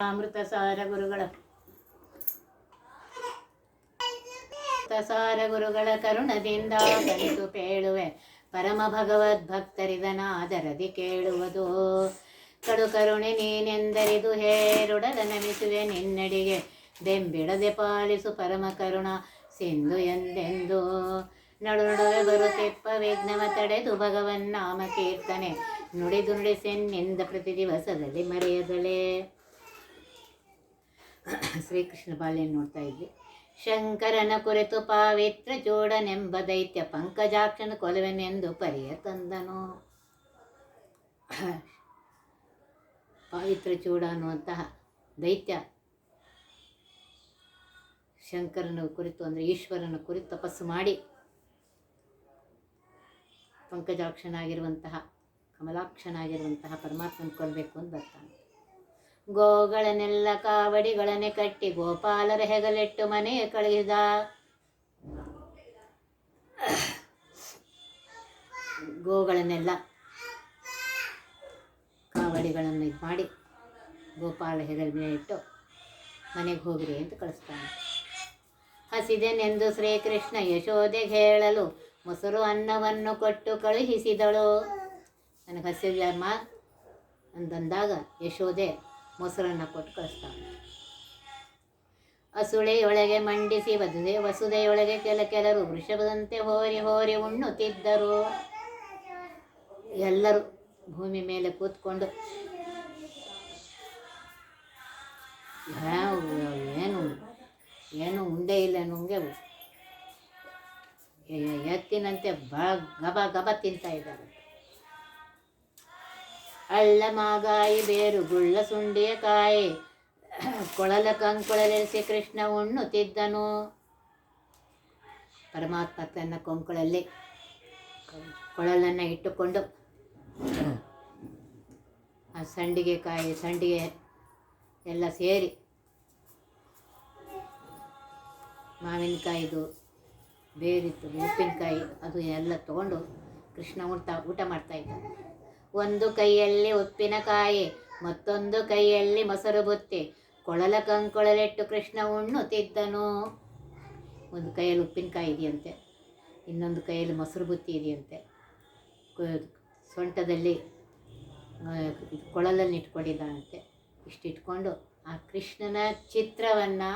ಅಮೃತ ಸಾರ ಗುರುಗಳ ಸಾರ ಗುರುಗಳ ಕರುಣದಿಂದ ಕಲಿತು ಪೇಳುವೆ ಪರಮ ಭಗವದ್ ಭಕ್ತರಿದನಾದರದಿ ಕೇಳುವುದು ಕಡು ಕರುಣೆ ನೀನೆಂದರಿದು ಹೇರುಡದ ನಮಿಸುವೆ ನಿನ್ನಡಿಗೆ ಬೆಂಬಿಡದೆ ಪಾಲಿಸು ಪರಮ ಕರುಣ ಸಿಂಧು ಎಂದೆಂದು ನಡು ನಡುವೆ ಬರುತ್ತಿಪ್ಪ ವಿಘ್ನವ ತಡೆದು ಭಗವನ್ ನಾಮ ಕೀರ್ತನೆ ನುಡಿದು ನುಡಿಸೆನ್ನಿಂದ ಪ್ರತಿ ದಿವಸದಲ್ಲಿ ಮರೆಯದಲೇ ಶ್ರೀಕೃಷ್ಣ ಬಾಲ್ಯ ನೋಡ್ತಾ ಇದ್ವಿ. ಶಂಕರನ ಕುರಿತು ಪಾವಿತ್ರ ಜೋಡನೆಂಬ ದೈತ್ಯ ಪಂಕಜಾಕ್ಷನ ಕೊಲವೆನೆಂದು ಪರಿಯ ತಂದನು. ಪಾವಿತ್ರ ಚೂಡ ಅನ್ನುವಂತಹ ದೈತ್ಯ ಶಂಕರನ ಕುರಿತು ಅಂದರೆ ಈಶ್ವರನ ಕುರಿತು ತಪಸ್ಸು ಮಾಡಿ ಪಂಕಜಾಕ್ಷನಾಗಿರುವಂತಹ ಕಮಲಾಕ್ಷನಾಗಿರುವಂತಹ ಪರಮಾತ್ಮನ ಕೊಲ್ಲಬೇಕು ಅಂತ ಬರ್ತಾನೆ. ಗೋಗಳನ್ನೆಲ್ಲ ಕಾವಡಿಗಳನ್ನೇ ಕಟ್ಟಿ ಗೋಪಾಲರ ಹೆಗಲೆಟ್ಟು ಮನೆಯ ಕಳುಹಿದ ಗೋಗಳನ್ನೆಲ್ಲ ಕಾವಡಿಗಳನ್ನು ಇದು ಮಾಡಿ ಗೋಪಾಲ ಹೆಗಲ ಇಟ್ಟು ಮನೆಗೆ ಹೋಗಿರಿ ಅಂತ ಕಳಿಸ್ತಾನೆ. ಹಸಿದೆನೆಂದು ಶ್ರೀಕೃಷ್ಣ ಯಶೋದೆಗೆ ಹೇಳಲು ಮೊಸರು ಅನ್ನವನ್ನು ಕೊಟ್ಟು ಕಳುಹಿಸಿದಳು. ನನಗೆ ಹಸಿದಮ್ಮ ಅಂತಂದಾಗ ಯಶೋದೆ ಮೊಸರನ್ನು ಕೊಟ್ಟು ಕಳಿಸ್ತಾಳೆ ಅಸುಳೆಯೊಳಗೆ ಮಂಡಿಸಿ ವಧುವೆ ವಸುದೆಯೊಳಗೆ ಕೆಲ ಕೆಲರು ವೃಷಭದಂತೆ ಹೋರಿ ಹೋರಿ ಉಣ್ಣುತ್ತಿದ್ದರು. ಎಲ್ಲರೂ ಭೂಮಿ ಮೇಲೆ ಕೂತ್ಕೊಂಡು ಏನು ಏನು ಉಂಡೆ ಇಲ್ಲ ನುಂಗೆ ಎತ್ತಿನಂತೆ ಬ, ಗಬ ಗಬ ತಿಂತಾ ಇದ್ದಾರೆ. ಅಳ್ಳ ಮಾಗಾಯಿ ಬೇರು ಗುಳ್ಳ ಸುಂಡಿಯ ಕಾಯಿ. ಕೊಳಲ ಕಂಕೊಳಲೆಸಿ ಕೃಷ್ಣ ಉಣ್ಣುತ್ತಿದ್ದನು. ಪರಮಾತ್ಮ ತನ್ನ ಕೊಂಕುಳಲ್ಲಿ ಕೊಳಲನ್ನು ಇಟ್ಟುಕೊಂಡು ಆ ಸಂಡಿಗೆ ಕಾಯಿ, ಸಂಡಿಗೆ ಎಲ್ಲ ಸೇರಿ ಮಾವಿನಕಾಯಿದು ಬೇರಿತ್ತು, ಉಪ್ಪಿನಕಾಯಿ, ಅದು ಎಲ್ಲ ತಗೊಂಡು ಕೃಷ್ಣ ಊಟ ಊಟ ಮಾಡ್ತಾ ಇದ್ದ. ಒಂದು ಕೈಯಲ್ಲಿ ಉಪ್ಪಿನಕಾಯಿ, ಮತ್ತೊಂದು ಕೈಯಲ್ಲಿ ಮೊಸರು ಬುತ್ತಿ. ಕೊಳಲ ಕಂಕೊಳಲಿಟ್ಟು ಕೃಷ್ಣ ಉಣ್ಣುತ್ತಿದ್ದನು ಒಂದು ಕೈಯಲ್ಲಿ ಉಪ್ಪಿನಕಾಯಿ ಇದೆಯಂತೆ, ಇನ್ನೊಂದು ಕೈಯಲ್ಲಿ ಮೊಸರು ಬುತ್ತಿ ಇದೆಯಂತೆ. ಸೊಂಟದಲ್ಲಿ ಕೊಳಲಲ್ಲಿ ಇಟ್ಕೊಂಡಿದ್ದಾನಂತೆ. ಇಷ್ಟು ಇಟ್ಕೊಂಡು ಆ ಕೃಷ್ಣನ ಚಿತ್ರವನ್ನು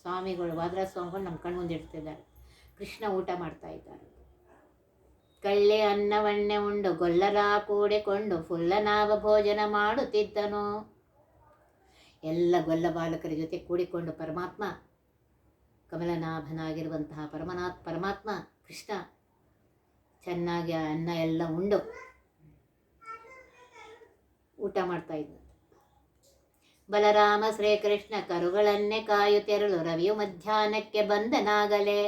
ಸ್ವಾಮಿಗಳು ವಾದ್ರಾ ಸ್ವಾಮಿಗಳು ನಮ್ಮ ಕಣ್ಮುಂದೆ ಇಡ್ತಿದ್ದಾರೆ. ಕೃಷ್ಣ ಊಟ ಮಾಡ್ತಾ ಇದ್ದಾರೆ ಕಳ್ಳೆ ಅನ್ನವನ್ನೇ ಉಂಡು, ಗೊಲ್ಲರ ಕೂಡಿಕೊಂಡು ಫುಲ್ಲನಾವ ಭೋಜನ ಮಾಡುತ್ತಿದ್ದನು. ಎಲ್ಲ ಗೊಲ್ಲ ಬಾಲಕರ ಜೊತೆ ಕೂಡಿಕೊಂಡು ಪರಮಾತ್ಮ, ಕಮಲನಾಭನಾಗಿರುವಂತಹ ಪರಮನಾಥ್ ಪರಮಾತ್ಮ ಕೃಷ್ಣ, ಚೆನ್ನಾಗಿ ಅನ್ನ ಎಲ್ಲ ಉಂಡು. ಊಟ ಮಾಡ್ತಾ ಇದ್ದ. ಬಲರಾಮ ಶ್ರೀಕೃಷ್ಣ ಕರುಗಳನ್ನೇ ಕಾಯುತ್ತೆರಳು ರವಿಯು ಮಧ್ಯಾಹ್ನಕ್ಕೆ ಬಂದನಾಗಲೇ.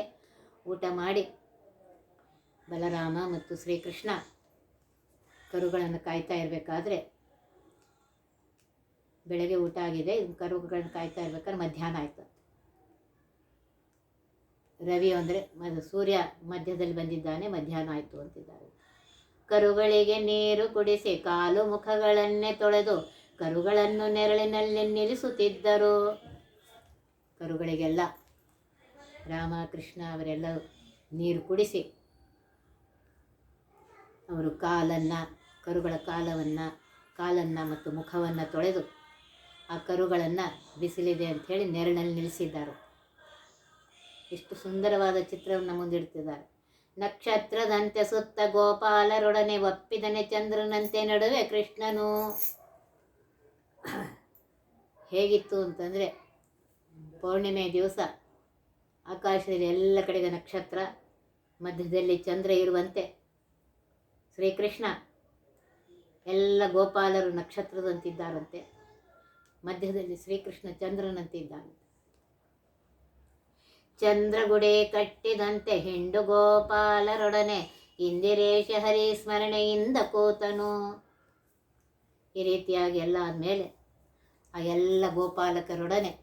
ಊಟ ಮಾಡಿ ಬಲರಾಮ ಮತ್ತು ಶ್ರೀಕೃಷ್ಣ ಕರುಗಳನ್ನು ಕಾಯ್ತಾ ಇರಬೇಕಾದ್ರೆ ಬೆಳಗ್ಗೆ ಊಟ ಆಗಿದೆ ಕರುಗಳನ್ನು ಕಾಯ್ತಾ ಇರ್ಬೇಕಾದ್ರೆ ಮಧ್ಯಾಹ್ನ ಆಯಿತು. ರವಿ ಅಂದರೆ ಸೂರ್ಯ ಮಧ್ಯದಲ್ಲಿ ಬಂದಿದ್ದಾನೆ, ಮಧ್ಯಾಹ್ನ ಆಯಿತು ಅಂತಿದ್ದಾರೆ. ಕರುಗಳಿಗೆ ನೀರು ಕುಡಿಸಿ ಕಾಲು ಮುಖಗಳನ್ನೇ ತೊಳೆದು ಕರುಗಳನ್ನು ನೆರಳಿನಲ್ಲಿ ನಿಲ್ಲಿಸುತ್ತಿದ್ದರು. ಕರುಗಳಿಗೆಲ್ಲ ರಾಮ, ಕೃಷ್ಣ ಅವರೆಲ್ಲ ನೀರು ಕುಡಿಸಿ ಅವರು ಕಾಲನ್ನು, ಕರುಗಳ ಕಾಲವನ್ನು, ಕಾಲನ್ನು ಮತ್ತು ಮುಖವನ್ನು ತೊಳೆದು ಆ ಕರುಗಳನ್ನು ಬಿಸಿಲಿದೆ ಅಂಥೇಳಿ ನೆರಳಲ್ಲಿ ನಿಲ್ಲಿಸಿದ್ದಾರೆ. ಎಷ್ಟು ಸುಂದರವಾದ ಚಿತ್ರವನ್ನು ಮುಂದಿಡ್ತಿದ್ದಾರೆ. ನಕ್ಷತ್ರದಂತೆ ಸುತ್ತ ಗೋಪಾಲರೊಡನೆ ಒಪ್ಪಿದನೆ ಚಂದ್ರನಂತೆ ನಡುವೆ ಕೃಷ್ಣನು. ಹೇಗಿತ್ತು ಅಂತಂದರೆ ಪೌರ್ಣಿಮೆ ದಿವಸ ಆಕಾಶದಲ್ಲಿ ಎಲ್ಲ ಕಡೆಗೆ ನಕ್ಷತ್ರ, ಮಧ್ಯದಲ್ಲಿ ಚಂದ್ರ ಇರುವಂತೆ ಶ್ರೀಕೃಷ್ಣ. ಎಲ್ಲ ಗೋಪಾಲರು ನಕ್ಷತ್ರದಂತಿದ್ದಾರಂತೆ. ಮಧ್ಯದಲ್ಲಿ ಶ್ರೀಕೃಷ್ಣ ಚಂದ್ರನಂತಿದ್ದಾನೆ. ಚಂದ್ರಗುಡೆ ಕಟ್ಟಿದಂತೆ ಹೆಂಡು ಗೋಪಾಲರೊಡನೆ ಇಂದಿರೇಶ ಹರಿ ಸ್ಮರಣೆಯಿಂದ ಕೂತನು. ಈ ರೀತಿಯಾಗಿ ಎಲ್ಲ ಆದಮೇಲೆ ಆ ಎಲ್ಲ ಗೋಪಾಲಕರೊಡನೆ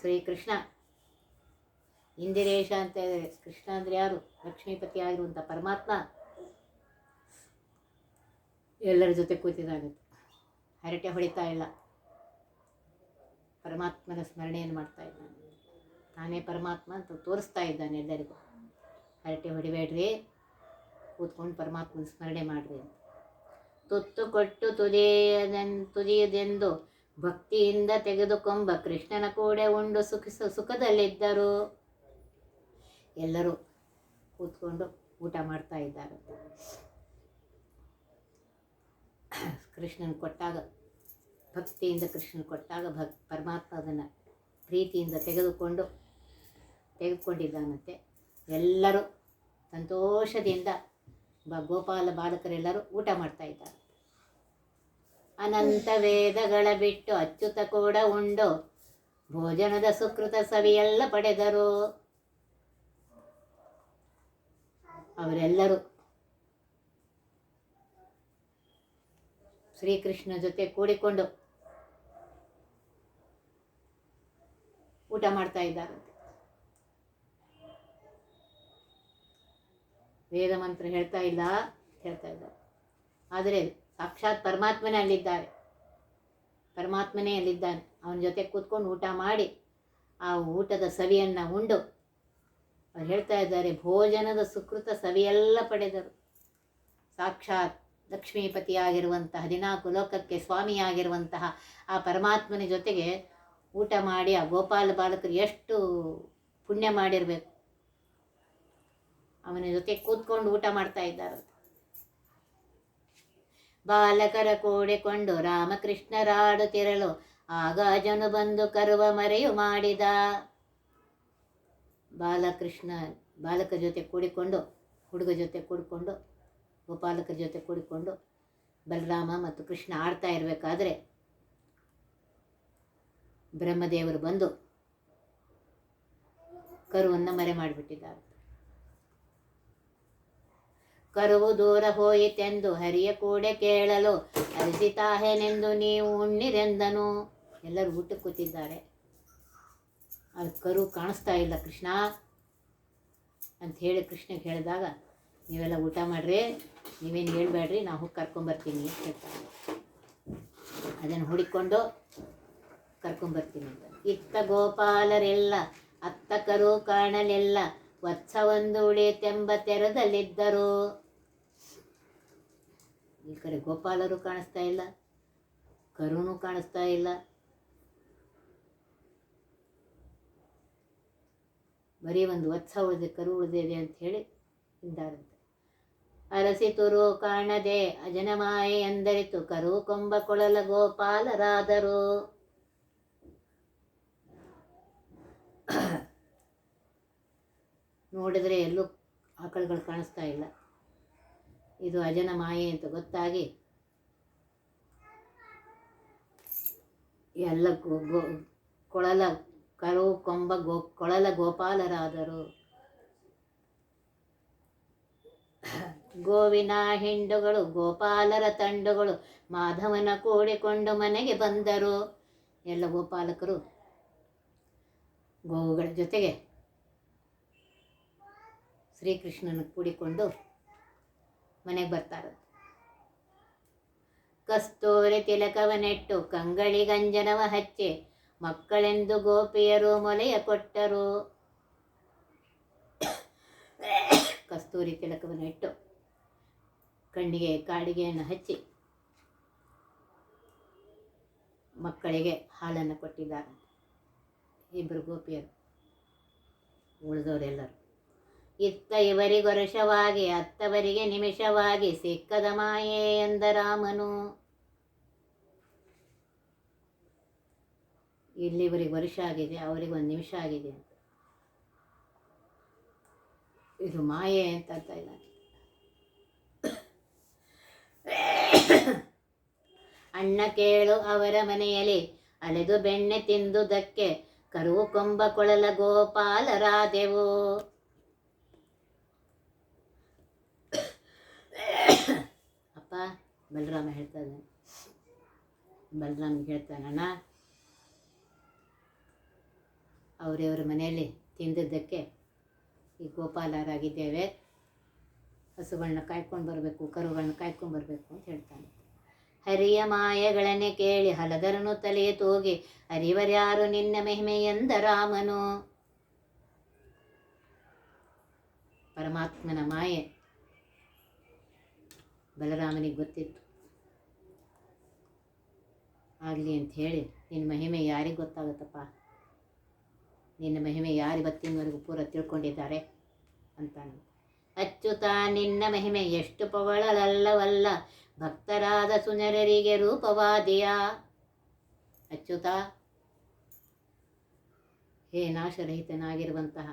ಶ್ರೀಕೃಷ್ಣ ಇಂದಿರೇಶ ಅಂತ ಇದ್ದಾರೆ ಕೃಷ್ಣ ಅಂದರೆ ಯಾರು? ಲಕ್ಷ್ಮೀಪತಿ ಆಗಿರುವಂಥ ಪರಮಾತ್ಮ. ಎಲ್ಲರ ಜೊತೆ ಕೂತಿದ್ದಾನೆ. ಹರಟೆ ಹೊಡಿತಾ ಇಲ್ಲ. ಪರಮಾತ್ಮನ ಸ್ಮರಣೆಯನ್ನು ಮಾಡ್ತಾ ಇದ್ದಾನೆ. ತಾನೇ ಪರಮಾತ್ಮ ಅಂತ ತೋರಿಸ್ತಾ ಇದ್ದಾನೆ ಎಲ್ಲರಿಗೂ. ಹರಟೆ ಹೊಡಿಬೇಡ್ರಿ. ಕೂತ್ಕೊಂಡು ಪರಮಾತ್ಮನ ಸ್ಮರಣೆ ಮಾಡಿರಿ ಅಂತ. ತುತ್ತು ಕೊಟ್ಟು ತುದಿಯದೆನ್, ತುದಿಯದೆಂದು ಭಕ್ತಿಯಿಂದ ತೆಗೆದುಕೊಂಬ ಕೃಷ್ಣನ ಕೂಡೆ ಉಂಡು ಸುಖಿಸ ಸುಖದಲ್ಲಿದ್ದರು. ಎಲ್ಲರೂ ಕೂತ್ಕೊಂಡು ಊಟ ಮಾಡ್ತಾ ಇದ್ದಾರೆ. ಕೃಷ್ಣನ್ ಕೊಟ್ಟಾಗ, ಭಕ್ತಿಯಿಂದ ಕೃಷ್ಣನ್ ಕೊಟ್ಟಾಗ ಭಕ್, ಪರಮಾತ್ಮ ಅದನ್ನು ಪ್ರೀತಿಯಿಂದ ತೆಗೆದುಕೊಂಡು, ತೆಗೆದುಕೊಂಡಿದ್ದಾನಂತೆ. ಎಲ್ಲರೂ ಸಂತೋಷದಿಂದ ಬ, ಗೋಪಾಲ ಬಾಲಕರೆಲ್ಲರೂ ಊಟ ಮಾಡ್ತಾ ಇದ್ದಾರೆ. ಅನಂತ ವೇದಗಳ ಬಿಟ್ಟು ಅಚ್ಯುತ ಕೂಡ ಉಂಡು. ಭೋಜನದ ಸುಕೃತ ಸವಿಯೆಲ್ಲ ಪಡೆದರು. ಅವರೆಲ್ಲರೂ ಶ್ರೀಕೃಷ್ಣ ಜೊತೆ ಕೂಡಿಕೊಂಡು ಊಟ ಮಾಡ್ತಾ ಇದ್ದಾರಂತೆ ವೇದ ಮಂತ್ರ ಹೇಳ್ತಾ ಇಲ್ಲ ಹೇಳ್ತಾ ಇದ್ದಾರೆ ಆದರೆ ಸಾಕ್ಷಾತ್ ಪರಮಾತ್ಮನೇ ಅಲ್ಲಿದ್ದಾರೆ. ಪರಮಾತ್ಮನೇ ಅಲ್ಲಿದ್ದಾನೆ. ಅವನ ಜೊತೆ ಕೂತ್ಕೊಂಡು ಊಟ ಮಾಡಿ ಆ ಊಟದ ಸವಿಯನ್ನು ಉಂಡು ಅವ್ರು ಹೇಳ್ತಾ ಇದ್ದಾರೆ, ಭೋಜನದ ಸುಕೃತ ಸವಿಯೆಲ್ಲ ಪಡೆದರು. ಸಾಕ್ಷಾತ್ ಲಕ್ಷ್ಮೀಪತಿಯಾಗಿರುವಂತಹ ಹದಿನಾಲ್ಕು ಲೋಕಕ್ಕೆ ಸ್ವಾಮಿಯಾಗಿರುವಂತಹ ಆ ಪರಮಾತ್ಮನ ಜೊತೆಗೆ ಊಟ ಮಾಡಿ, ಆ ಗೋಪಾಲ ಬಾಲಕರು ಎಷ್ಟು ಪುಣ್ಯ ಮಾಡಿರಬೇಕು. ಅವನ ಜೊತೆ ಕೂತ್ಕೊಂಡು ಊಟ ಮಾಡ್ತಾ ಇದ್ದಾರೆ. ಬಾಲಕರ ಕೂಡಿಕೊಂಡು ರಾಮಕೃಷ್ಣರಾಡುತ್ತಿರಲು ಆಗ ಜನು ಬಂದು ಕರುವ ಮರೆಯು ಮಾಡಿದ. ಬಾಲಕೃಷ್ಣ, ಬಾಲಕ ಜೊತೆ ಕೂಡಿಕೊಂಡು, ಹುಡುಗ ಜೊತೆ ಕೂಡಿಕೊಂಡು, ಗೋಪಾಲಕರ ಜೊತೆ ಕೂಡಿಕೊಂಡು ಬಲರಾಮ ಮತ್ತು ಕೃಷ್ಣ ಆಡ್ತಾ ಇರಬೇಕಾದ್ರೆ ಬ್ರಹ್ಮದೇವರು ಬಂದು ಕರುವನ್ನು ಮರೆ ಮಾಡಿಬಿಟ್ಟಿದ್ದಾರೆ. ಕರುವು ದೂರ ಹೋಯಿತೆಂದು ಹರಿಯ ಕೂಡೆ ಕೇಳಲು ಅರಿಸಿತಾಹೇನೆಂದು ನೀವು ಉಣ್ಣಿರೆಂದನು. ಎಲ್ಲರೂ ಊಟಕ್ಕೆ ಕೂತಿದ್ದಾರೆ. ಅದು ಕರು ಕಾಣಿಸ್ತಾ ಇಲ್ಲ, ಕೃಷ್ಣ ಅಂತ ಹೇಳಿ ಕೃಷ್ಣಗೆ ಹೇಳಿದಾಗ, ನೀವೆಲ್ಲ ಊಟ ಮಾಡ್ರಿ, ನೀವೇನು ಹೇಳ್ಬೇಡ್ರಿ ನಾವು ಹೋಗಿ ಕರ್ಕೊಂಬರ್ತೀನಿ ಅಂತ ಹೇಳ್ತಾರೆ ಅದನ್ನು ಹುಡಿಕೊಂಡು ಕರ್ಕೊಂಬರ್ತೀನಿ ಅಂತ. ಇತ್ತ ಗೋಪಾಲರೆಲ್ಲ, ಅತ್ತ ಕರು ಕಾಣಲೆಲ್ಲ, ವತ್ಸ ಒಂದು ಉಳಿತೆಂಬ ತೆರದಲ್ಲಿದ್ದರು. ಈ ಕಡೆ ಗೋಪಾಲರು ಕಾಣಿಸ್ತಾ ಇಲ್ಲ, ಕರುನೂ ಕಾಣಿಸ್ತಾ ಇಲ್ಲ. ಬರೀ ಒಂದು ವತ್ಸ ಉಳಿದೆ ಕರು ಉಳಿದೇವೆ ಅಂತ ಹೇಳಿ ಇದ್ದಾರಂತೆ ಅರಸಿತುರು ಕಾಣದೆ ಅಜನಮಾಯೆ ಎಂದರಿತು ಕರು ಕೊಂಬ ಕೊಳಲ ಗೋಪಾಲರಾದರು. ನೋಡಿದರೆ ಎಲ್ಲೂ ಆಕಳುಗಳು ಕಾಣಿಸ್ತಾ ಇಲ್ಲ. ಇದು ಅಜನ ಮಾಯೆ ಅಂತ ಗೊತ್ತಾಗಿ ಎಲ್ಲ ಕೊಳಲ ಕರು ಕೊಂಬ ಗೋ, ಕೊಳಲ ಗೋಪಾಲರಾದರು. ಗೋವಿನ ಹಿಂಡುಗಳು, ಗೋಪಾಲರ ತಂಡುಗಳು ಮಾಧವನ ಕೂಡಿಕೊಂಡು ಮನೆಗೆ ಬಂದರು. ಎಲ್ಲ ಗೋಪಾಲಕರು ಗೋವುಗಳ ಜೊತೆಗೆ ಶ್ರೀಕೃಷ್ಣನ ಕೂಡಿಕೊಂಡು ಮನೆಗೆ ಬರ್ತಾರೆ. ಕಸ್ತೂರಿ ತಿಲಕವನೆಟ್ಟು ಕಂಗಳಿ ಗಂಜನವ ಹಚ್ಚಿ ಮಕ್ಕಳೆಂದು ಗೋಪಿಯರು ಮೊಲೆಯ ಕೊಟ್ಟರು. ಕಸ್ತೂರಿ ತಿಲಕವನ್ನು ಇಟ್ಟು ಕಣ್ಣಿಗೆ ಕಾಡಿಗೆಯನ್ನು ಹಚ್ಚಿ ಮಕ್ಕಳಿಗೆ ಹಾಲನ್ನು ಕೊಟ್ಟಿದ್ದಾರೆ. ಇಬ್ಬರು ಗೋಪಿಯರು, ಉಳಿದವರೆಲ್ಲರು. ಇತ್ತ ಇವರಿಗೊರಷವಾಗಿ ಅತ್ತವರಿಗೆ ನಿಮಿಷವಾಗಿ ಸಿಕ್ಕದ ಮಾಯೆ ಎಂದ ರಾಮನು. ಇಲ್ಲಿ ಇವರಿಗೆ ವರ್ಷ ಆಗಿದೆ, ಅವರಿಗೆ ಒಂದು ನಿಮಿಷ ಆಗಿದೆ ಅಂತ. ಇದು ಮಾಯೆ ಅಂತ ಅರ್ಥ ಇಲ್ಲ. ಅಣ್ಣ ಕೇಳು ಅವರ ಮನೆಯಲ್ಲಿ, ಅಲೆದು ಬೆಣ್ಣೆ ತಿಂದುದಕ್ಕೆ, ಕರುವು ಕೊಂಬ ಕೊಳಲ ಗೋಪಾಲರಾದೆವು ಅಪ್ಪ, ಬಲರಾಮ ಹೇಳ್ತಾನೆ ಇದ್ದಾನೆ. ಹೇಳ್ತಾನಣ್ಣ ಅವರವರ ಮನೆಯಲ್ಲಿ ತಿಂದಿದ್ದಕ್ಕೆ ಈ ಗೋಪಾಲರಾಗಿದ್ದೇವೆ. ಹಸುಗಳನ್ನ ಕಾಯ್ಕೊಂಡು ಬರಬೇಕು ಕರುಗಳನ್ನ ಕಾಯ್ಕೊಂಡು ಬರಬೇಕು ಅಂತ ಹೇಳ್ತಾನೆ. ಹರಿಯ ಮಾಯಗಳನ್ನೇ ಕೇಳಿ ಹಲದರನು ತಲೆಯ ತೂಗಿ ಹರಿವರ್ಯಾರು ನಿನ್ನ ಮಹಿಮೆ ಎಂದ ರಾಮನು? ಪರಮಾತ್ಮನ ಮಾಯೆ ಬಲರಾಮನಿಗೆ ಗೊತ್ತಿತ್ತು. ಆಗಲಿ ಅಂತ ಹೇಳಿ, ನಿನ್ನ ಮಹಿಮೆ ಯಾರಿಗೆ ಗೊತ್ತಾಗುತ್ತಪ್ಪ? ನಿನ್ನ ಮಹಿಮೆ ಯಾರು ಇವತ್ತಿನವರೆಗೂ ಪೂರ ತಿಳ್ಕೊಂಡಿದ್ದಾರೆ ಅಂತ ಅಚ್ಚುತ ನಿನ್ನ ಮಹಿಮೆ ಎಷ್ಟು ಪವಳಲಲ್ಲವಲ್ಲ, ಭಕ್ತರಾದ ಸುನರರಿಗೆ ರೂಪವಾದಿಯ. ಅಚ್ಚುತ, ಹೇ ನಾಶರಹಿತನಾಗಿರುವಂತಹ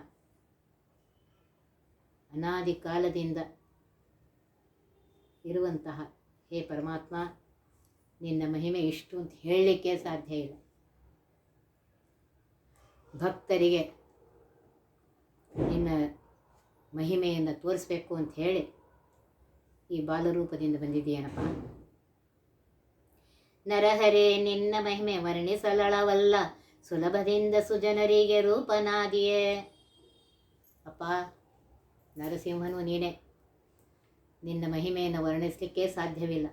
ಅನಾದಿ ಕಾಲದಿಂದ ಇರುವಂತಹ ಹೇ ಪರಮಾತ್ಮ, ನಿನ್ನ ಮಹಿಮೆ ಇಷ್ಟು ಅಂತ ಹೇಳಲಿಕ್ಕೆ ಸಾಧ್ಯ ಇಲ್ಲ. ಭಕ್ತರಿಗೆ ನಿನ್ನ ಮಹಿಮೆಯನ್ನು ತೋರಿಸ್ಬೇಕು ಅಂತ ಹೇಳಿ ಈ ಬಾಲರೂಪದಿಂದ ಬಂದಿದೆಯೇನಪ್ಪ ನರಹರೇ, ನಿನ್ನ ಮಹಿಮೆ ವರ್ಣಿಸಲಳವಲ್ಲ, ಸುಲಭದಿಂದ ಸುಜನರಿಗೆ ರೂಪನಾದಿಯೇ. ಅಪ್ಪ, ನರಸಿಂಹನು ನೀನೇ, ನಿನ್ನ ಮಹಿಮೆಯನ್ನು ವರ್ಣಿಸಲಿಕ್ಕೆ ಸಾಧ್ಯವಿಲ್ಲ.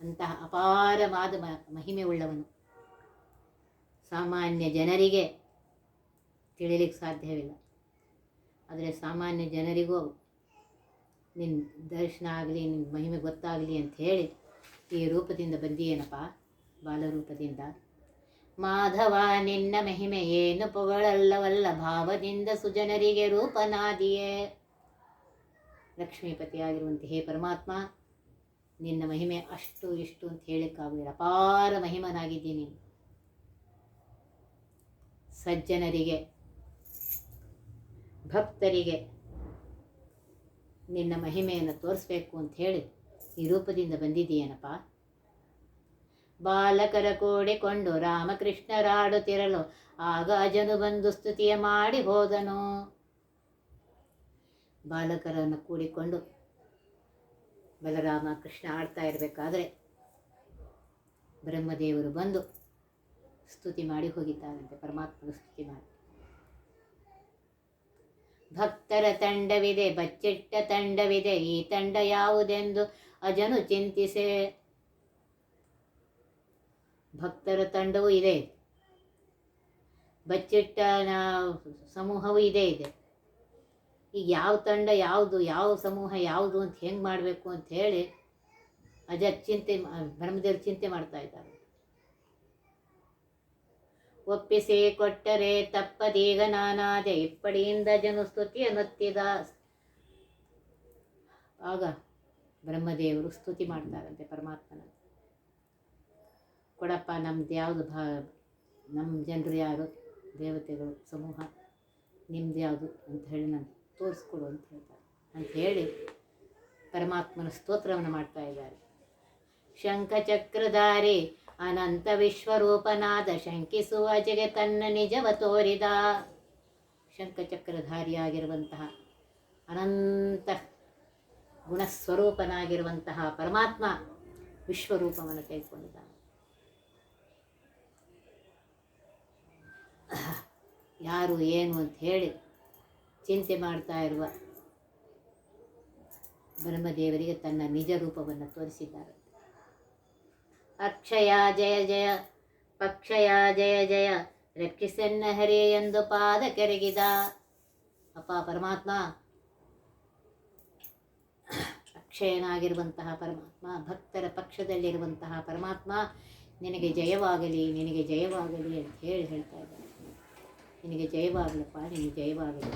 ಅಂತಹ ಅಪಾರವಾದ ಮಹಿಮೆ ಉಳ್ಳವನು. ಸಾಮಾನ್ಯ ಜನರಿಗೆ ತಿಳಿಲಿಕ್ಕೆ ಸಾಧ್ಯವಿಲ್ಲ. ಆದರೆ ಸಾಮಾನ್ಯ ಜನರಿಗೂ ನಿನ್ನ ದರ್ಶನ ಆಗಲಿ ನಿನ್ನ ಮಹಿಮೆ ಗೊತ್ತಾಗಲಿ ಅಂತ ಹೇಳಿ ಈ ರೂಪದಿಂದ ಬಂದಿಯೇನಪ್ಪ? ಬಾಲರೂಪದಿಂದ. ಮಾಧವ, ನಿನ್ನ ಮಹಿಮೆ ಏನು ಪೊಗಳಲ್ಲವಲ್ಲ, ಭಾವದಿಂದ ಸುಜನರಿಗೆ ರೂಪನಾದಿಯೇ. ಲಕ್ಷ್ಮೀಪತಿಯಾಗಿರುವಂತೆ ಹೇ ಪರಮಾತ್ಮ, ನಿನ್ನ ಮಹಿಮೆ ಅಷ್ಟು ಇಷ್ಟು ಅಂತ ಹೇಳಕ್ಕಾಗಲಿಲ್ಲ ಅಪಾರ ಮಹಿಮನಾಗಿದ್ದೀನಿ. ಸಜ್ಜನರಿಗೆ, ಭಕ್ತರಿಗೆ ನಿನ್ನ ಮಹಿಮೆಯನ್ನು ತೋರಿಸ್ಬೇಕು ಅಂತ ಹೇಳಿ ಈ ರೂಪದಿಂದ ಬಂದಿದೆಯೇನಪ್ಪ ಬಾಲಕರ ಕೂಡಿಕೊಂಡು ರಾಮಕೃಷ್ಣರಾಡುತ್ತಿರಲು ಆಗ ಅಜನು ಬಂದು ಸ್ತುತಿಯ ಮಾಡಿ ಹೋದನು. ಬಾಲಕರನ್ನು ಕೂಡಿಕೊಂಡು ಬಲರಾಮ ಕೃಷ್ಣ ಆಡ್ತಾ ಇರಬೇಕಾದ್ರೆ ಬ್ರಹ್ಮದೇವರು ಬಂದು ಸ್ತುತಿ ಮಾಡಿ ಹೋಗಿದ್ದಾನಂತೆ, ಪರಮಾತ್ಮನ ಸ್ತುತಿ ಮಾಡಿ. ಭಕ್ತರ ತಂಡವಿದೆ, ಬಚ್ಚಿಟ್ಟ ತಂಡವಿದೆ, ಈ ತಂಡ ಯಾವುದೆಂದು ಅಜನು ಚಿಂತಿಸೆ. ಭಕ್ತರ ತಂಡವೂ ಇದೆ, ಬಚ್ಚಿಟ್ಟ ಸಮೂಹವೂ ಇದೆ ಇದೆ. ಈಗ ಯಾವ ತಂಡ ಯಾವುದು, ಯಾವ ಸಮೂಹ ಯಾವುದು ಅಂತ ಹೆಂಗೆ ಮಾಡಬೇಕು ಅಂತ ಹೇಳಿ ಅಜ ಚಿಂತೆ ಬ್ರಹ್ಮದೇವರು ಚಿಂತೆ ಮಾಡ್ತಾ ಇದ್ದಾರೆ. ಒಪ್ಪಿಸಿ ಕೊಟ್ಟರೆ ತಪ್ಪದೀಗ ನಾನಾದೆ ಇಪ್ಪಡಿಯಿಂದ ಜನು ಸ್ತುತಿಯ ನೊತ್ತಿದ ಆಗ ಬ್ರಹ್ಮದೇವರು ಸ್ತುತಿ ಮಾಡ್ತಾರಂತೆ ಪರಮಾತ್ಮನ. ಕೊಡಪ್ಪ, ನಮ್ದು ಯಾವುದು ಭಾ ನಮ್ಮ ಜನರು ಯಾರು? ದೇವತೆಗಳು, ಸಮೂಹ. ನಿಮ್ದು ಯಾವುದು ಅಂತ ಹೇಳಿ ನಾನು ತೋರಿಸ್ಕೊಡು ಅಂತ ಹೇಳ್ತಾರೆ. ಅಂತ ಹೇಳಿ ಪರಮಾತ್ಮನ ಸ್ತೋತ್ರವನ್ನು ಮಾಡ್ತಾ ಇದ್ದಾರೆ. ಶಂಖಚಕ್ರಧಾರಿ ಅನಂತ ವಿಶ್ವರೂಪನಾದ ಶಂಕಿಸುವ ತನ್ನ ನಿಜವ ತೋರಿದ ಶಂಖಚಕ್ರಧಾರಿಯಾಗಿರುವಂತಹ ಅನಂತ ಗುಣಸ್ವರೂಪನಾಗಿರುವಂತಹ ಪರಮಾತ್ಮ ವಿಶ್ವರೂಪವನ್ನು ತೆಗೆದುಕೊಂಡಿದ್ದಾನೆ. ಯಾರು ಏನು ಅಂತ ಹೇಳಿ ಚಿಂತೆ ಮಾಡ್ತಾ ಇರುವ ಬ್ರಹ್ಮದೇವರಿಗೆ ತನ್ನ ನಿಜ ರೂಪವನ್ನು ತೋರಿಸಿದ್ದಾರೆ. ಅಕ್ಷಯ, ಜಯ ಜಯ, ಪಕ್ಷಯ, ಜಯ ಜಯ, ರಕ್ಷಿಸೆನ್ನ ಹರಿ ಎಂದು ಪಾದ ಕೆರಗಿದ. ಅಪ್ಪ ಪರಮಾತ್ಮ, ಅಕ್ಷಯನಾಗಿರುವಂತಹ ಪರಮಾತ್ಮ, ಭಕ್ತರ ಪಕ್ಷದಲ್ಲಿರುವಂತಹ ಪರಮಾತ್ಮ, ನಿನಗೆ ಜಯವಾಗಲಿ ನಿನಗೆ ಜಯವಾಗಲಿ ಅಂತ ಹೇಳಿ ಹೇಳ್ತಾ ಇದ್ದಾರೆ ನಿನಗೆ ಜಯವಾಗಲಪ್ಪ, ನಿನಗೆ ಜಯವಾಗಲಿ.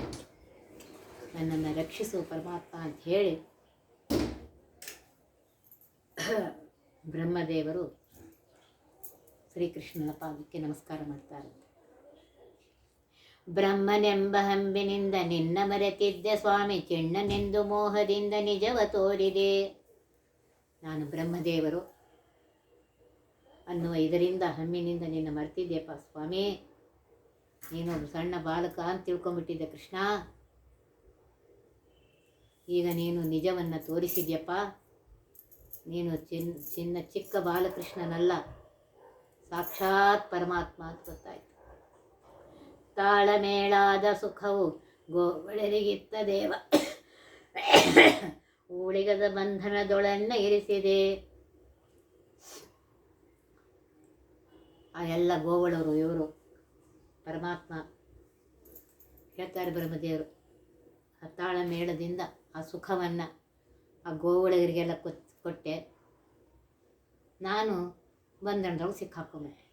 ನನ್ನನ್ನು ರಕ್ಷಿಸು ಪರಮಾತ್ಮ ಅಂತ ಹೇಳಿ ಬ್ರಹ್ಮದೇವರು ಶ್ರೀಕೃಷ್ಣನ ಪಾದಕ್ಕೆ ನಮಸ್ಕಾರ ಮಾಡ್ತಾರೆ. ಬ್ರಹ್ಮನೆಂಬ ಹಂಬಿನಿಂದ ನಿನ್ನ ಮರೆತಿದ್ದೆ ಸ್ವಾಮಿ, ಚೆಣ್ಣನೆಂದು ಮೋಹದಿಂದ ನಿಜವ ತೋರಿದೆ. ನಾನು ಬ್ರಹ್ಮದೇವರು ಅನ್ನುವ ಇದರಿಂದ ಹಮ್ಮಿನಿಂದ ನಿನ್ನ ಮರೆತಿದ್ದೆಯಪ್ಪ ಸ್ವಾಮಿ. ನೀನು ಒಂದು ಸಣ್ಣ ಬಾಲಕ ಅಂತ ತಿಳ್ಕೊಂಬಿಟ್ಟಿದ್ದೆ ಕೃಷ್ಣ. ಈಗ ನೀನು ನಿಜವನ್ನು ತೋರಿಸಿದ್ಯಪ್ಪ. ನೀನು ಚಿನ್, ಚಿನ್ನ, ಚಿಕ್ಕ ಬಾಲಕೃಷ್ಣನಲ್ಲ. ಸಾಕ್ಷಾತ್ ಪರಮಾತ್ಮ ಅಂತ ಗೊತ್ತಾಯಿತು. ತಾಳಮೇಳಾದ ಸುಖವು ಗೋವಳರಿಗಿತ್ತ ದೇವ. ಊಳಿಗದ ಬಂಧನದೊಳನ್ನ ಇರಿಸಿದೆ. ಆ ಎಲ್ಲ ಗೋವಳರು ಇವರು. ಪರಮಾತ್ಮ ಹೇಳ್ತಾರೆ ಬ್ರಹ್ಮದೇವರು. ಆ ತಾಳಮೇಳದಿಂದ ಆ ಸುಖವನ್ನು ಆ ಗೋವಳಗರಿಗೆಲ್ಲ ಕೊತ್ ಕೊಟ್ಟೆ. ನಾನು ಬಂಧನದೊಳಗೆ ಸಿಕ್ಕಾಕೊಂಡೆ.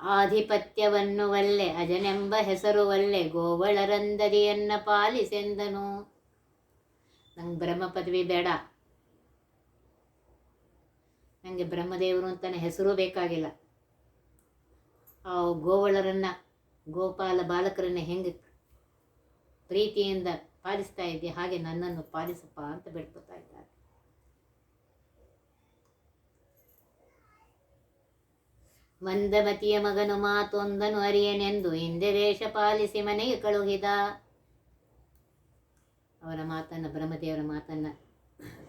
ಆಧಿಪತ್ಯವನ್ನು ವಲ್ಲೆ, ಅಜನೆಂಬ ಹೆಸರು ವಲ್ಲೆ, ಗೋವಳರಂದದಿಯನ್ನ ಪಾಲಿಸೆಂದನು. ನಂಗೆ ಬ್ರಹ್ಮ ಪದವಿ ಬೇಡ. ನನಗೆ ಬ್ರಹ್ಮದೇವರು ಅಂತಾನೆ ಹೆಸರು ಬೇಕಾಗಿಲ್ಲ. ಆ ಗೋವಳರನ್ನ, ಗೋಪಾಲ ಬಾಲಕರನ್ನ ಹೆಂಗೆ ಪ್ರೀತಿಯಿಂದ ಪಾಲಿಸ್ತಾ ಇದ್ದೆ, ಹಾಗೆ ನನ್ನನ್ನು ಪಾಲಿಸಪ್ಪ ಅಂತ ಬೇಡ್ಕೊತಾ ಇದ್ದಾರೆ. ಮಂದಮತಿಯ ಮಗನು ಮಾತೊಂದನು ಅರಿಯನೆಂದು ಹಿಂದೆ ವೇಷ ಪಾಲಿಸಿ ಮನೆಗೆ ಕಳುಹಿದ. ಅವರ ಮಾತನ್ನು, ಬ್ರಹ್ಮದೇವರ ಮಾತನ್ನು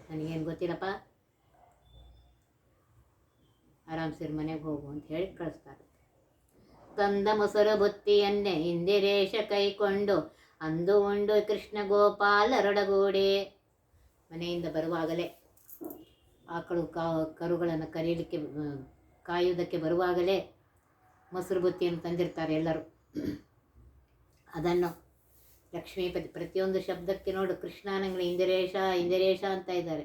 ನನಗೇನು ಗೊತ್ತಿಲ್ಲಪ್ಪ. ಆರಾಮ್ಸಿರ್ ಮನೆಗೆ ಹೋಗು ಅಂತ ಹೇಳಿ ಕಳಿಸ್ತಾರೆ. ತಂದ ಮೊಸರು ಬುತ್ತಿಯನ್ನೇ ಹಿಂದಿರೇಶ ಕೈಕೊಂಡು ಅಂದು ಉಂಡು ಕೃಷ್ಣ ಗೋಪಾಲರೊಡಗೂಡಿ ಮನೆಯಿಂದ ಬರುವಾಗಲೇ ಆಕಳು ಕಾ, ಕರುಗಳನ್ನು ಕರೀಲಿಕ್ಕೆ ಕಾಯುವುದಕ್ಕೆ ಬರುವಾಗಲೇ ಮೊಸರು ಬುತ್ತಿಯನ್ನು ತಂದಿರ್ತಾರೆ ಎಲ್ಲರೂ. ಅದನ್ನು ಲಕ್ಷ್ಮೀಪತಿ ಪ್ರತಿಯೊಂದು ಶಬ್ದಕ್ಕೆ ನೋಡು, ಕೃಷ್ಣನಂಗಳ ಇಂದಿರೇಶ ಇಂದಿರೇಶ ಅಂತ ಇದ್ದಾರೆ.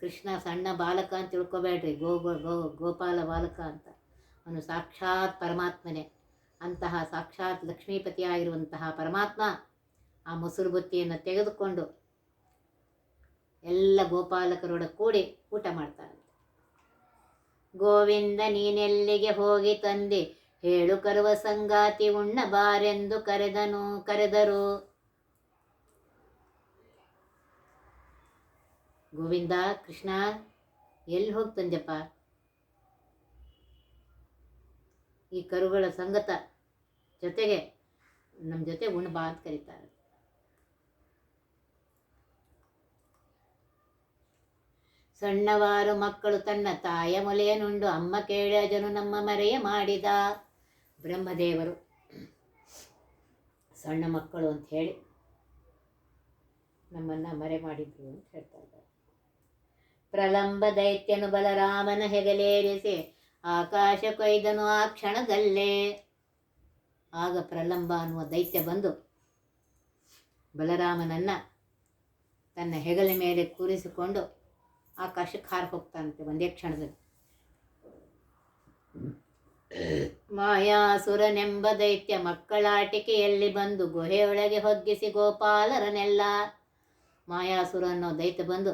ಕೃಷ್ಣ ಸಣ್ಣ ಬಾಲಕ ಅಂತ ತಿಳ್ಕೊಬೇಡ್ರಿ ಗೋ ಗೋ, ಗೋಪಾಲ ಬಾಲಕ ಅಂತ. ಅವನು ಸಾಕ್ಷಾತ್ ಪರಮಾತ್ಮನೇ. ಅಂತಹ ಸಾಕ್ಷಾತ್ ಲಕ್ಷ್ಮೀಪತಿಯಾಗಿರುವಂತಹ ಪರಮಾತ್ಮ ಆ ಮೊಸರು ಬುತ್ತಿಯನ್ನು ತೆಗೆದುಕೊಂಡು ಎಲ್ಲ ಗೋಪಾಲಕರೊಡ ಕೂಡಿ ಊಟ ಮಾಡ್ತಾರೆ ಗೋವಿಂದ ನೀನೆಲ್ಲಿಗೆ ಹೋಗಿ ತಂದೆ? ಹೇಳು ಕರುವ ಸಂಗಾತಿ ಉಣ್ಣ ಬಾರೆಂದು ಕರೆದನು, ಕರೆದರು. ಗೋವಿಂದ, ಕೃಷ್ಣ, ಎಲ್ಲಿ ಹೋಗ್ತಂದ್ಯಪ್ಪ? ಈ ಕರುಗಳ ಸಂಗತ ಜೊತೆಗೆ ನಮ್ಮ ಜೊತೆ ಉಣ್ಬಾ ಅಂತ ಕರೀತಾರೆ. ಸಣ್ಣವಾರು ಮಕ್ಕಳು ತನ್ನ ತಾಯ ಮೊಲೆಯನ್ನುಂಡು ಅಮ್ಮ ಕೇಳಜನು ನಮ್ಮ ಮರೆಯ ಮಾಡಿದ ಬ್ರಹ್ಮದೇವರು. ಸಣ್ಣ ಮಕ್ಕಳು ಅಂತ ಹೇಳಿ ನಮ್ಮನ್ನು ಮರೆ ಮಾಡಿದ್ರು ಅಂತ ಹೇಳ್ತಾ ಇದ್ದಾರೆ. ಪ್ರಲಂಬ ದೈತ್ಯನು ಬಲರಾಮನ ಹೆಗಲೇರಿಸಿ ಆಕಾಶ ಕೊಯ್ದನು ಆ ಕ್ಷಣದಲ್ಲೇ ಆಗ ಪ್ರಲಂಬ ಅನ್ನುವ ದೈತ್ಯ ಬಂದು ಬಲರಾಮನನ್ನು ತನ್ನ ಹೆಗಲ ಮೇಲೆ ಕೂರಿಸಿಕೊಂಡು ಆಕಾಶಕ್ಕೆ ಹಾರಿ ಹೋಗ್ತಾನಂತೆ ಒಂದೇ ಕ್ಷಣದಲ್ಲಿ. ಮಾಯಾಸುರನೆಂಬ ದೈತ್ಯ ಮಕ್ಕಳಾಟಿಕೆಯಲ್ಲಿ ಬಂದು ಗುಹೆಯೊಳಗೆ ಹೊಗ್ಗಿಸಿ ಗೋಪಾಲರನೆಲ್ಲ ಮಾಯಾಸುರ ಅನ್ನೋ ದೈತ್ಯ ಬಂದು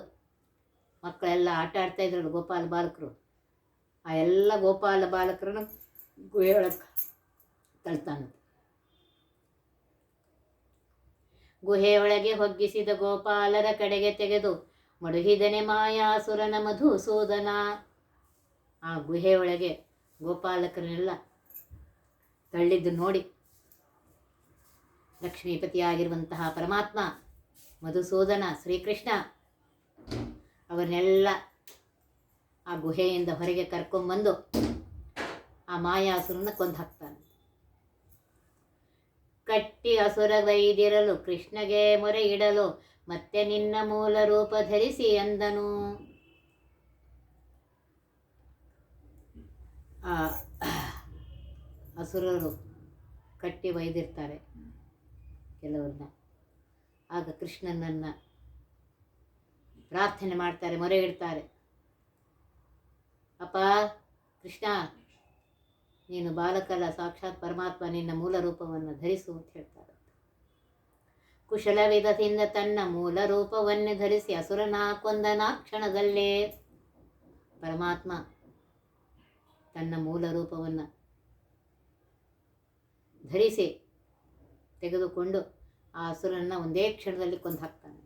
ಮಕ್ಕಳೆಲ್ಲ ಆಟ ಆಡ್ತಾ ಇದ್ರಲ್ಲ ಗೋಪಾಲ ಬಾಲಕರು. ಆ ಎಲ್ಲ ಗೋಪಾಲ ಬಾಲಕರನ್ನು ಗುಹೆಯೊಳಗೆ ತಳ್ತಾನಂತೆ. ಗುಹೆಯೊಳಗೆ ಹೊಗ್ಗಿಸಿದ ಗೋಪಾಲರ ಕಡೆಗೆ ತೆಗೆದು ಮಡುಹಿದನೆ ಮಾಯಾಸುರನ ಮಧುಸೂದನ ಆ ಗುಹೆಯೊಳಗೆ ಗೋಪಾಲಕರನ್ನೆಲ್ಲ ತಳ್ಳಿದ್ದು ನೋಡಿ ಲಕ್ಷ್ಮೀಪತಿಯಾಗಿರುವಂತಹ ಪರಮಾತ್ಮ ಮಧುಸೂದನ ಶ್ರೀಕೃಷ್ಣ ಅವರನ್ನೆಲ್ಲ ಆ ಗುಹೆಯಿಂದ ಹೊರಗೆ ಕರ್ಕೊಂಬಂದು ಆ ಮಾಯಾಸುರನ್ನ ಕೊಂದು ಹಾಕ್ತಾನೆ. ಕಟ್ಟಿ ಅಸುರಗೈದಿರಲು ಕೃಷ್ಣಗೆ ಮೊರೆ ಇಡಲು ಮತ್ತೆ ನಿನ್ನ ಮೂಲ ರೂಪ ಧರಿಸಿ ಎಂದನು. ಅಸುರರು ಕಟ್ಟಿ ಒಯ್ದಿರ್ತಾರೆ ಕೆಲವ್ರನ್ನ. ಆಗ ಕೃಷ್ಣನನ್ನು ಪ್ರಾರ್ಥನೆ ಮಾಡ್ತಾರೆ ಮೊರೆ ಇಡ್ತಾರೆ ಅಪ್ಪ, ಕೃಷ್ಣ ನೀನು ಬಾಲಕಲ್ಲ ಸಾಕ್ಷಾತ್ ಪರಮಾತ್ಮ ನಿನ್ನ ಮೂಲ ರೂಪವನ್ನು ಧರಿಸು ಅಂತ ಹೇಳ್ತಾರೆ. ಕುಶಲವಿಧದಿಂದ ತನ್ನ ಮೂಲ ರೂಪವನ್ನೇ ಧರಿಸಿ ಅಸುರನ ಕೊಂದನ ಕ್ಷಣದಲ್ಲೇ ಪರಮಾತ್ಮ ತನ್ನ ಮೂಲ ರೂಪವನ್ನು ಧರಿಸಿ ತೆಗೆದುಕೊಂಡು ಆ ಹಸುರನ್ನು ಒಂದೇ ಕ್ಷಣದಲ್ಲಿ ಕೊಂದು ಹಾಕ್ತಾನೆ.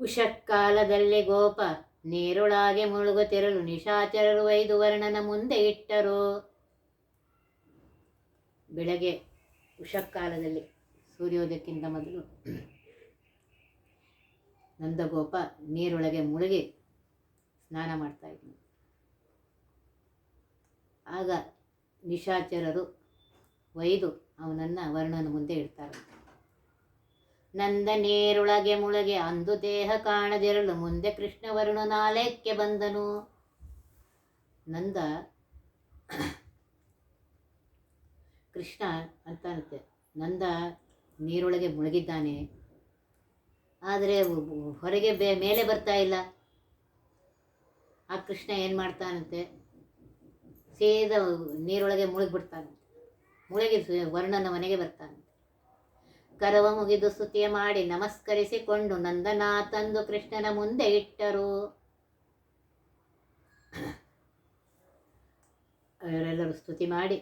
ಉಷಕ್ಕಾಲದಲ್ಲಿ ಗೋಪ ನೀರುಳಾಗೆ ಮುಳುಗುತ್ತಿರಲು ನಿಶಾಚರರು ಐದು ವರ್ಣನ ಮುಂದೆ ಇಟ್ಟರು. ಬೆಳಗ್ಗೆ ಉಷಕ್ಕಾಲದಲ್ಲಿ ಸೂರ್ಯೋದಯಕ್ಕಿಂತ ಮೊದಲು ನಂದಗೋಪ ನೀರೊಳಗೆ ಮುಳುಗಿ ಸ್ನಾನ ಮಾಡ್ತಾ ಆಗ ನಿಶಾಚರರು ಒಯ್ದು ಅವನನ್ನು ವರ್ಣನ ಮುಂದೆ ಇಡ್ತಾರೆ. ನಂದ ನೀರೊಳಗೆ ಮುಳುಗೆ ಅಂದು ದೇಹ ಕಾಣದಿರಲು ಮುಂದೆ ಕೃಷ್ಣವರ್ಣ ನಾಲೆಕ್ಕೆ ಬಂದನು. ನಂದ ಕೃಷ್ಣ ಅಂತ ಅಂತಾನಂತೆ ನಂದ ನೀರೊಳಗೆ ಮುಳುಗಿದ್ದಾನೆ. ಆದರೆ ಹೊರಗೆ ಬೇ, ಮೇಲೆ ಬರ್ತಾ ಇಲ್ಲ. ಆ ಕೃಷ್ಣ ಏನು ಮಾಡ್ತಾನಂತೆ? ಸೀದಾ ನೀರೊಳಗೆ ಮುಳುಗಿಬಿಡ್ತಾನೆ ಮುಳುಗಿ ವರ್ಣನ ಮನೆಗೆ ಬರ್ತಾನೆ ಕರವ ಮುಗಿದು ಸ್ತುತಿಯ ಮಾಡಿ ನಮಸ್ಕರಿಸಿಕೊಂಡು ನಂದನ ತಂದು ಕೃಷ್ಣನ ಮುಂದೆ ಇಟ್ಟರು. ಅವರೆಲ್ಲರೂ ಸ್ತುತಿ ಮಾಡಿ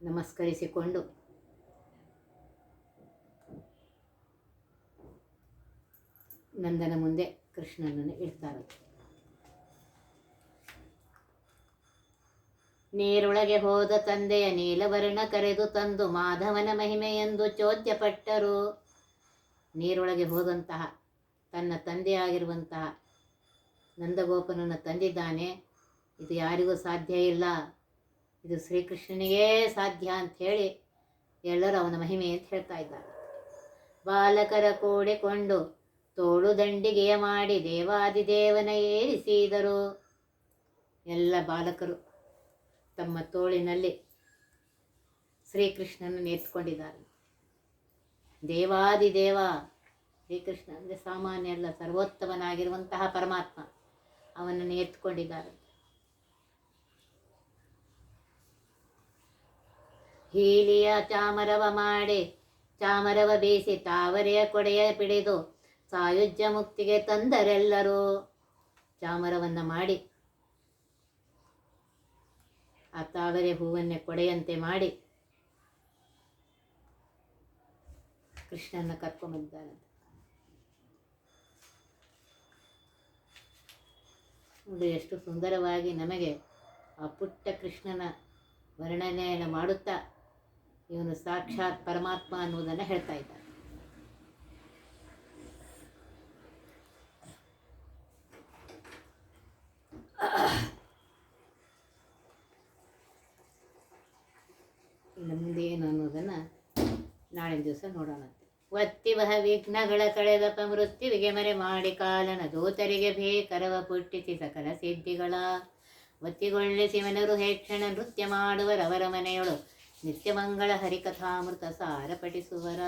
ನಮಸ್ಕರಿಸಿಕೊಂಡು ನಂದನ ಮುಂದೆ ಕೃಷ್ಣನನ್ನು ಇಡ್ತಾರೆ. ನೀರೊಳಗೆ ಹೋದ ತಂದೆಯ ನೀಲವರ್ಣ ಕರೆದು ತಂದು ಮಾಧವನ ಮಹಿಮೆಯೆಂದು ಚೋದ್ಯಪಟ್ಟರು. ನೀರೊಳಗೆ ಹೋದಂತಹ ತನ್ನ ತಂದೆಯಾಗಿರುವಂತಹ ನಂದಗೋಪನನ್ನು ತಂದಿದ್ದಾನೆ. ಇದು ಯಾರಿಗೂ ಸಾಧ್ಯ ಇಲ್ಲ. ಇದು ಶ್ರೀಕೃಷ್ಣನಿಗೇ ಸಾಧ್ಯ ಅಂತ ಹೇಳಿ ಎಲ್ಲರೂ ಅವನ ಮಹಿಮೆ ಅಂತ ಹೇಳ್ತಾ ಇದ್ದಾರೆ. ಬಾಲಕರ ಕೂಡಿಕೊಂಡು ತೋಳು ದಂಡಿಗೆಯ ಮಾಡಿ ದೇವಾದಿದೇವನ ಏರಿಸಿದರು. ಎಲ್ಲ ಬಾಲಕರು ತಮ್ಮ ತೋಳಿನಲ್ಲಿ ಶ್ರೀಕೃಷ್ಣನನ್ನು ಎತ್ಕೊಂಡಿದ್ದಾರೆ ದೇವಾದಿದೇವ ಶ್ರೀಕೃಷ್ಣ ಅಂದರೆ ಸಾಮಾನ್ಯ ಅಲ್ಲ, ಸರ್ವೋತ್ತಮನಾಗಿರುವಂತಹ ಪರಮಾತ್ಮ ಅವನನ್ನು ನೇತ್ಕೊಂಡಿದ್ದಾರೆ. ಹೀಲಿಯ ಚಾಮರವ ಮಾಡಿ, ಚಾಮರವ ಬೀಸಿ, ತಾವರೆಯ ಕೊಡೆಯ ಪಿಡಿದು, ಸಾಯುಜ್ಯ ಮುಕ್ತಿಗೆ ತಂದರೆಲ್ಲರೂ ಚಾಮರವನ್ನು ಮಾಡಿ. ಆ ತಾವರೆ ಹೂವನ್ನೇ ಕೊಡೆಯಂತೆ ಮಾಡಿ ಕೃಷ್ಣನ ಕರ್ಕೊಂಡ್ಬಂದಿದ್ದಾನೆ ನೋಡಿ, ಎಷ್ಟು ಸುಂದರವಾಗಿ ನಮಗೆ ಆ ಪುಟ್ಟ ಕೃಷ್ಣನ ವರ್ಣನೆಯನ್ನು ಮಾಡುತ್ತಾ ಇವನು ಸಾಕ್ಷಾತ್ ಪರಮಾತ್ಮ ಅನ್ನುವುದನ್ನು ಹೇಳ್ತಾ ಇದ್ದಾರೆ ಇನ್ನು ಮುಂದೆ ಏನು ಅನ್ನೋದನ್ನು ದಿವಸ ನೋಡೋಣಂತೆ. ಒತ್ತಿವಹ ವಿಘ್ನಗಳ ಕಳೆದಪ್ಪ ಮೃತ್ಯುವಿಗೆ ಮರೆ ಮಾಡಿ ಕಾಲನ ದೂತರಿಗೆ ಭೇಕರವ ಪುಟ್ಟಿಸಿ ಸಕಲ ಸಿದ್ಧಿಗಳ. ಒತ್ತಿಗೊಳ್ಳಿ ಶಿವನರು ಹೇಕ್ಷಣ ನೃತ್ಯ ಮಾಡುವರವರ ಮನೆಯೊಳು ನಿತ್ಯ ಮಂಗಳ ಹರಿಕಥಾಮೃತ ಸಾರ ಪಠಿಸುವರ